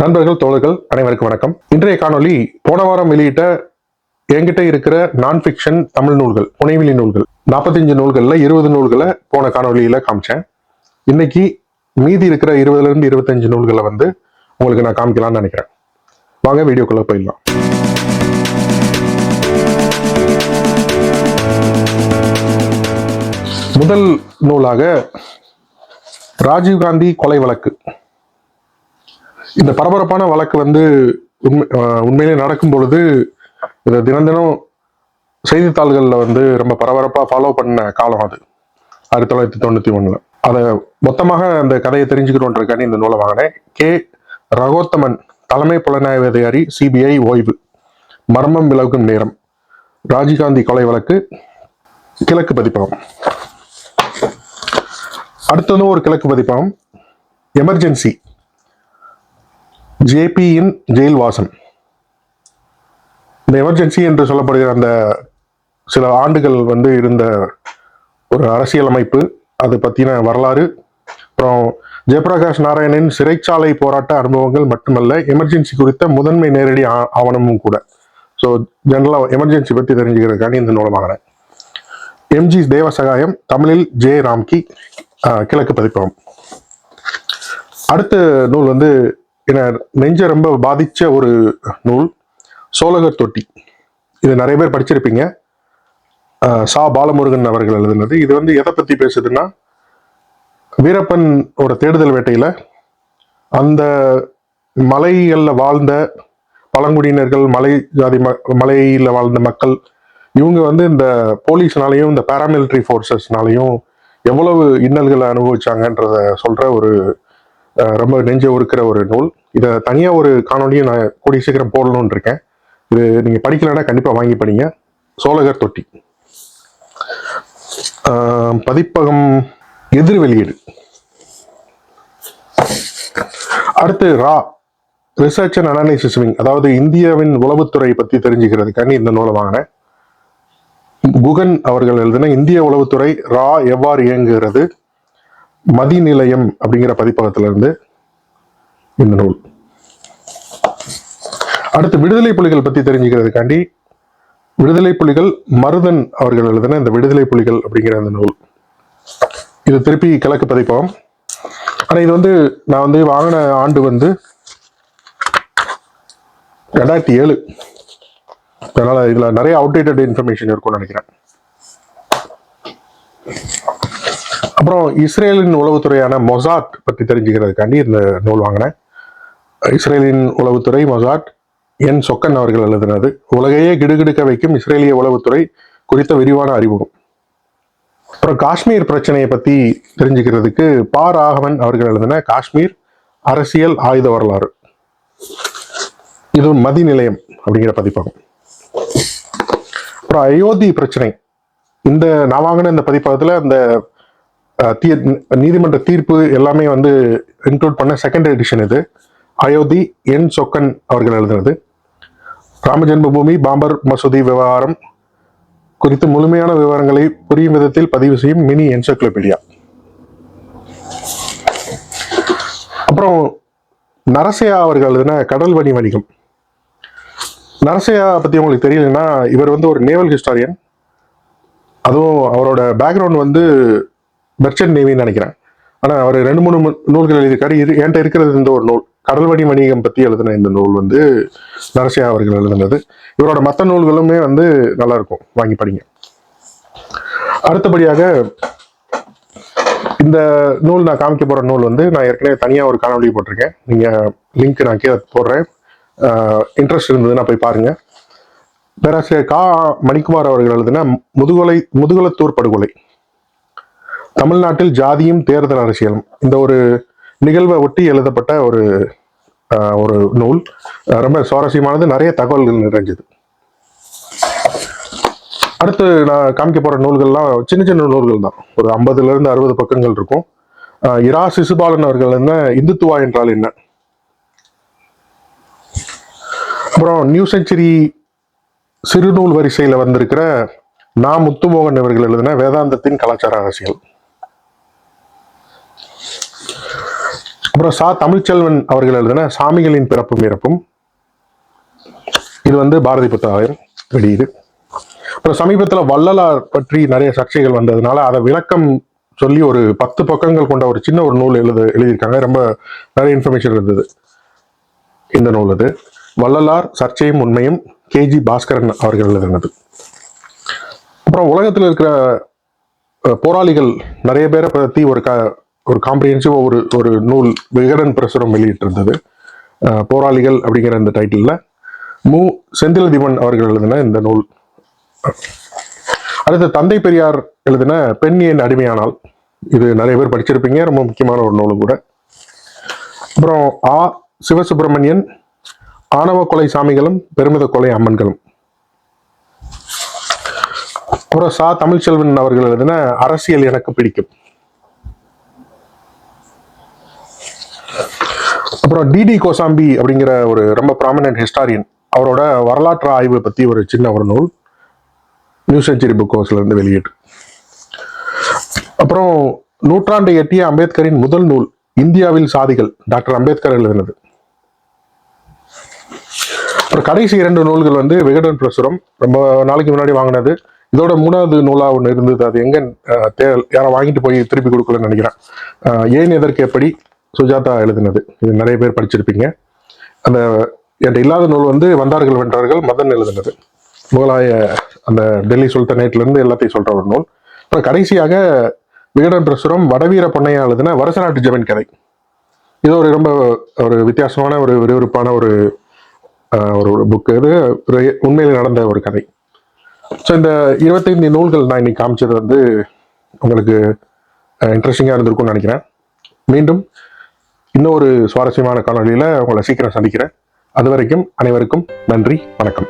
நண்பர்கள் தோழர்கள் அனைவருக்கும் வணக்கம். இன்றைய காணொளி போன வாரம் வெளியிட்ட என்கிட்ட இருக்கிற நான் ஃபிக்ஷன் தமிழ் நூல்கள் புனைவெளி நூல்கள் நாற்பத்தஞ்சு நூல்களில் இருபது நூல்களை போன காணொலியில் காமிச்சேன். இன்னைக்கு மீதி இருக்கிற இருபதுலேருந்து இருபத்தஞ்சு நூல்களை வந்து உங்களுக்கு நான் காமிக்கலாம்னு நினைக்கிறேன். வாங்க வீடியோக்குள்ளே போயிடலாம். முதல் நூலாக ராஜீவ்காந்தி கொலை வழக்கு. இந்த பரபரப்பான வழக்கு வந்து உண்மை உண்மையிலே நடக்கும் பொழுது இதை தினம் தினம் செய்தித்தாள்களில் வந்து ரொம்ப பரபரப்பாக ஃபாலோ பண்ண காலம் அது. ஆயிரத்தி தொள்ளாயிரத்தி தொண்ணூற்றி ஒன்றில் அதை மொத்தமாக அந்த கதையை தெரிஞ்சுக்கிறோன்றக்காண்டி இந்த நூலை வாங்கினேன். கே. ரகோத்தமன் தலைமை புலனாய்வு அதிகாரி சிபிஐ ஓய்வு. மர்மம் விலகும் நேரம். ராஜீவ்காந்தி கொலை வழக்கு கிழக்கு பதிப்பகம். அடுத்ததும் ஒரு கிழக்கு பதிப்பகம். எமர்ஜென்சி. ஜேபியின் ஜெயில் வாசம் இந்த எமர்ஜென்சி என்று சொல்லப்படுகிற அந்த சில ஆண்டுகள் வந்து இருந்த ஒரு அரசியலமைப்பு அது பற்றின வரலாறு. அப்புறம் ஜெயபிரகாஷ் நாராயணின் சிறைச்சாலை போராட்ட அனுபவங்கள் மட்டுமல்ல எமர்ஜென்சி குறித்த முதன்மை நேரடி ஆவணமும் கூட. ஸோ ஜென்ரலாக எமர்ஜென்சி பற்றி தெரிஞ்சுக்கிறதுக்காண்டி இந்த நூலை வாங்கினேன் எம்ஜி தேவசகாயம் தமிழில் ஜே ராம்கி கிழக்கு பதிப்பகம். அடுத்த நூல் வந்து என நெஞ்ச ரொம்ப பாதித்த ஒரு நூல் சோழகர் தொட்டி. இது நிறைய பேர் படிச்சிருப்பீங்க. சா. பாலமுருகன் அவர்கள் எழுதினது. இது வந்து எதை பற்றி பேசுதுன்னா வீரப்பன் ஒரு தேடுதல் வேட்டையில் அந்த மலைகளில் வாழ்ந்த பழங்குடியினர்கள் மலை ஜாதி ம மலையில் வாழ்ந்த மக்கள் இவங்க வந்து இந்த போலீஸ்னாலையும் இந்த பாராமிலிட்டரி ஃபோர்ஸஸ்னாலையும் எவ்வளவு இன்னல்களை அனுபவிச்சாங்கன்றத சொல்கிற ஒரு ரொம்ப நெஞ்ச உருக்கிற ஒரு நூல். இதை தனியாக ஒரு காணொலியை நான் கூடிய சீக்கிரம் போடணும்னு இருக்கேன். இது நீங்கள் படிக்கலைன்னா கண்டிப்பாக வாங்கி படிங்க. சோழகர் தொட்டி. ஆஹ், பதிப்பகம் எதிர் வெளியீடு. அடுத்து ரா ரிசர்ச் அண்ட் அனாலிசிஸ் விங் அதாவது இந்தியாவின் உளவுத்துறை பற்றி தெரிஞ்சுக்கிறதுக்காண்டி இந்த நூலை வாங்கினேன் குகன் அவர்கள் எழுதின இந்திய உளவுத்துறை ரா எவ்வாறு இயங்குகிறது? மதிநிலையம் அப்படிங்கிற பதிப்பகத்திலிருந்து இந்த நூல். அடுத்து விடுதலை புலிகள் பத்தி தெரிஞ்சுக்கிறதுக்காண்டி விடுதலை புலிகள் மருதன் அவர்கள் எழுதின இந்த விடுதலை புலிகள் அப்படிங்கிற அந்த நூல். இது திருப்பி கிழக்கு பதிப்பகம். ஆனா இது வந்து நான் வந்து வாங்கின ஆண்டு வந்து ரெண்டாயிரத்தி ஏழு. அதனால இதுல நிறைய அவுடேட்டட் இன்ஃபர்மேஷன் இருக்கும்னு நினைக்கிறேன். அப்புறம் இஸ்ரேலின் உளவுத்துறையான மொசாட் பற்றி தெரிஞ்சுக்கிறதுக்காண்டி இந்த நூல் வாங்கினேன். இஸ்ரேலின் உளவுத்துறை மொசாட் என் சொக்கன் அவர்கள் எழுதினது. உலகையே கிடுகிடுக்க வைக்கும் இஸ்ரேலிய உளவுத்துறை குறித்த விரிவான அறிமுகம். அப்புறம் காஷ்மீர் பிரச்சனையை பற்றி தெரிஞ்சுக்கிறதுக்கு பா ராகவன் அவர்கள் எழுதின காஷ்மீர் அரசியல் ஆயுத வரலாறு. இது மதி நிலையம் அப்படிங்கிற பதிப்பகம். அப்புறம் அயோத்தி பிரச்சனை. இந்த நான் வாங்கின இந்த பதிப்பகத்தில் அந்த நீதிமன்ற தீர்ப்பு எல்லாமே வந்து இன்க்ளூட் பண்ண செகண்ட் எடிஷன் இது. அயோத்தி என் சொக்கன் அவர்கள் எழுதினது. ராம ஜென்மபூமி பாம்பர் மசூதி விவகாரம் குறித்து முழுமையான விவரங்களை புரியும் விதத்தில் பதிவு செய்யும் மினி என்சைக்ளோபீடியா அப்புறம் நரசையா அவர்கள் எழுதின கடல் வணி வணிகம். நரசையா பத்தி உங்களுக்கு தெரியலன்னா இவர் வந்து ஒரு நேவல் ஹிஸ்டாரியன் அதுவும் அவரோட பேக்ரவுண்ட் வந்து மெர்ச்சன்ட் நேவின்னு நினைக்கிறேன். ஆனால் அவர் ரெண்டு மூணு மு- நூல்கள் எழுதியிருக்காரு. இது என்கிட்ட இருக்கிறது இந்த ஒரு நூல். கடல்வடி வணிகம் பற்றி எழுதின இந்த நூல் வந்து நரசியா அவர்கள் எழுதினது. இவரோட மற்ற நூல்களுமே வந்து நல்லா இருக்கும் வாங்கி படிங்க. அடுத்தபடியாக இந்த நூல் நான் காமிக்க போகிற நூல் வந்து நான் ஏற்கனவே தனியாக ஒரு காணொலி போட்டிருக்கேன். நீங்கள் லிங்க் நான் கீழே போடுறேன். இன்ட்ரெஸ்ட் இருந்ததுன்னா போய் பாருங்கள் பேராசிரியர் கா. மணிக்குமார் அவர்கள் எழுதின முதுகொலை முதுகலத்தூர் படுகொலை. தமிழ்நாட்டில் ஜாதியும் தேர்தல் அரசியலும். இந்த ஒரு நிகழ்வை ஒட்டி எழுதப்பட்ட ஒரு ஒரு நூல். ரொம்ப சுவாரஸ்யமானது. நிறைய தகவல்கள் நிறைஞ்சது. அடுத்து நான் காமிக்க போகிற நூல்கள்லாம் சின்ன சின்ன நூல்கள் தான். ஒரு ஐம்பதுலேருந்து அறுபது பக்கங்கள் இருக்கும். இரா சிசுபாலன் அவர்கள் என்ன இந்துத்துவா என்றால் என்ன? அப்புறம் நியூ செஞ்சுரி சிறுநூல் வரிசையில் வந்திருக்கிற நா முத்துமோகன் அவர்கள் எழுதின வேதாந்தத்தின் கலாச்சார அரசியல். அப்புறம் சா தமிழ்ச்செல்வன் அவர்கள் எழுதின சாமிகளின் பிறப்பும் இறப்பும். இது வந்து பாரதி புத்தகம் வெளியீடு அப்புறம் சமீபத்தில் வள்ளலார் பற்றி நிறைய சர்ச்சைகள் வந்ததுனால அதை விளக்கம் சொல்லி ஒரு பத்து பக்கங்கள் கொண்ட ஒரு சின்ன ஒரு நூல் எழுத எழுதியிருக்காங்க. ரொம்ப நிறைய இன்ஃபர்மேஷன் இருந்தது. இந்த நூல் அது வள்ளலார் சர்ச்சையும் உண்மையும் கேஜி பாஸ்கரன் அவர்கள் எழுதினது. அப்புறம் உலகத்தில் இருக்கிற போராளிகள் நிறைய பேரை பற்றி ஒரு க ஒரு காம்ப்ரிஹென்சிவாக ஒரு ஒரு நூல் விகடன் பிரசுரம் வெளியிட்டிருந்தது. போராளிகள் அப்படிங்கிற இந்த டைட்டிலில் மு. செந்திலதிபன் அவர்கள் எழுதின இந்த நூல். அடுத்து தந்தை பெரியார் எழுதின பெண் ஏன் அடிமையானால். இது நிறைய பேர் படிச்சிருப்பீங்க ரொம்ப முக்கியமான ஒரு நூல் கூட. அப்புறம் ஆ. சிவசுப்பிரமணியன் ஆணவ கொலை சாமிகளும் பெருமித கொலை அம்மன்களும். அப்புறம் சா. தமிழ்ச்செல்வன் அவர்கள் எழுதின அரசியல் எனக்கு பிடிக்கும். அப்புறம் டிடி கோசாம்பி அப்படிங்கிற ஒரு ரொம்ப ப்ராமினன்ட் ஹிஸ்டாரியன் அவரோட வரலாற்று ஆய்வு பற்றி ஒரு சின்ன ஒரு நூல் நியூ செஞ்சுரி புக் ஹவுஸ்லேருந்து இருந்து அப்புறம் நூற்றாண்டை எட்டிய அம்பேத்கரின் முதல் நூல் இந்தியாவில் சாதிகள் டாக்டர் அம்பேத்கர் எழுதினது அப்புறம் கடைசி இரண்டு நூல்கள் வந்து விகடன் பிரசுரம் ரொம்ப நாளைக்கு முன்னாடி வாங்கினது. இதோட மூணாவது நூலாக ஒன்று இருந்தது. அது எங்கே அஹ், தே- வாங்கிட்டு போய் திருப்பி கொடுக்கலன்னு நினைக்கிறேன். ஏன் எதற்கு எப்படி? சுஜாதா எழுதினது. இது நிறைய பேர் படிச்சிருப்பீங்க. அந்த என்கிட்ட இல்லாத நூல் வந்து வந்தார்கள் வென்றார்கள் மதன் எழுதினது. முகலாய அந்த டெல்லி சுல்தனேட்லேருந்து எல்லாத்தையும் சொல்கிற ஒரு நூல். அப்புறம் கடைசியாக விகடன் பிரசுரம் வடவீர பொன்னையா எழுதின வருசநாட்டு ஜமீன் கதை. இது ஒரு ரொம்ப ஒரு வித்தியாசமான ஒரு விறுவிறுப்பான ஒரு ஒரு புக்கு இது உண்மையில் நடந்த ஒரு கதை. ஸோ இந்த இருபத்தைந்து நூல்கள் நான் இன்னைக்கு காமிச்சது வந்து உங்களுக்கு இன்ட்ரெஸ்டிங்காக இருந்திருக்கும்னு நினைக்கிறேன். மீண்டும் இன்னொரு சுவாரஸ்யமான காணொளியில் உங்களை சீக்கிரம் சந்திக்கிறேன். அது வரைக்கும் அனைவருக்கும் நன்றி வணக்கம்.